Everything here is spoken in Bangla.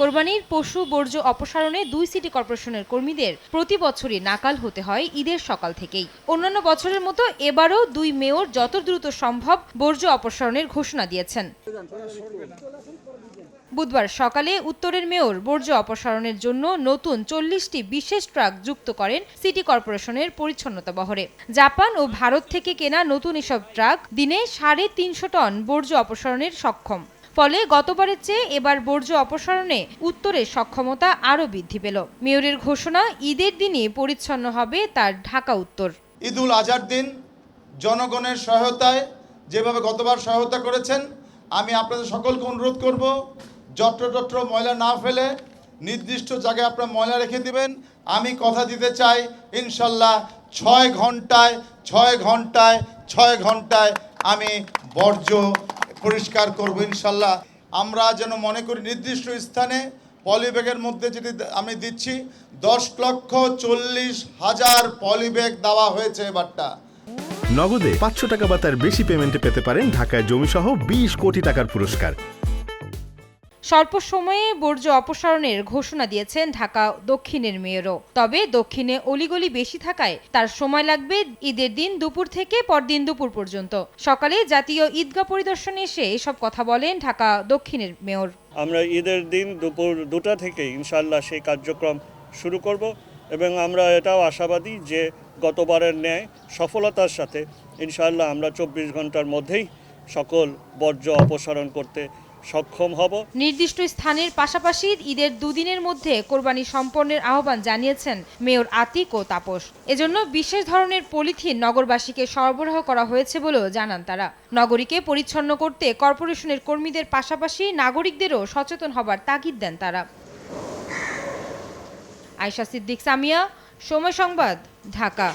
কোরবানির পশু বর্জ্য অপসারণে দুই সিটি কর্পোরেশনের কর্মীদের প্রতি বছরই নাকাল হতে হয় ঈদের সকাল থেকেই। অন্যান্য বছরের মতো এবারও দুই মেয়র যত দ্রুত সম্ভব বর্জ্য অপসারণের ঘোষণা দিয়েছেন। বুধবার সকালে উত্তরের মেয়র বর্জ্য অপসারণের জন্য নতুন চল্লিশটি বিশেষ ট্রাক যুক্ত করেন সিটি কর্পোরেশনের পরিচ্ছন্নতা বহরে। জাপান ও ভারত থেকে কেনা নতুন এসব ট্রাক দিনে সাড়ে তিনশো টন বর্জ্য অপসারণের সক্ষম। ফলে গতবারের চেয়ে এবার বর্জ্য অপসারণে উত্তরের সক্ষমতা আরও বৃদ্ধি পেল। মেয়রের ঘোষণা, ঈদের দিনই পরিচ্ছন্ন হবে তার ঢাকা উত্তর। ঈদ উল আজহার দিন, জনগণের সহায়তায় যেভাবে গতবার সহায়তা করেছেন, আমি আপনাদের সকলকে অনুরোধ করব যত্রতত্র ময়লা না ফেলে নির্দিষ্ট জায়গায় আপনারা ময়লা রেখে দিবেন। আমি কথা দিতে চাই, ইনশাল্লাহ ছয় ঘন্টায় ছয় ঘন্টায় ছয় ঘন্টায় আমি বর্জ্য পরিষ্কার করব ইনশাল্লাহ। আমরা যেন মনে করি নির্দিষ্ট স্থানে পলিব্যাগের মধ্যে যেটি আমি দিচ্ছি, দশ লক্ষ চল্লিশ হাজার পলিব্যাগ দেওয়া হয়েছে এবারটা। নগদে পাঁচশো টাকা বা তার বেশি পেমেন্টে পেতে পারেন ঢাকায় জমিসহ বিশ কোটি টাকার পুরস্কার। স্বল্প সময়ে বর্জ্য অপসারণের ঘোষণা দিয়েছেন ঢাকা দক্ষিণের মেয়রও। তবে দক্ষিণে অলিগলি বেশি থাকায় তার সময় লাগবে ঈদের দিন দুপুর থেকে পরদিন দুপুর পর্যন্ত। সকালে জাতীয় ঈদগাহ পরিদর্শনে এসে এসব কথা বলেন ঢাকা দক্ষিণের মেয়র। আমরা ঈদের দিন দুপুর দুটা থেকে ইনশাল্লাহ সেই কার্যক্রম শুরু করব এবং আমরা এটাও আশাবাদী যে গতবারের ন্যায় সফলতার সাথে ইনশাল্লাহ আমরা চব্বিশ ঘণ্টার মধ্যেই সকল বর্জ্য অপসারণ করতে সক্ষম হব। নির্দিষ্ট স্থানের পাশাপাশি ঈদের দুদিনের মধ্যে কোরবানি সম্পন্নের আহ্বান জানিয়েছেন মেয়র আতিক ও তাপস। এজন্য বিশেষ ধরনের পলিথিন নগরবাসীকে সরবরাহ করা হয়েছে বলেও জানান তারা। নগরীকে পরিচ্ছন্ন করতে কর্পোরেশনের কর্মীদের পাশাপাশি নাগরিকদেরও সচেতন হবার তাগিদ দেন তারা। আয়শা সিদ্দিক সামিয়া, সময় সংবাদ, ঢাকা।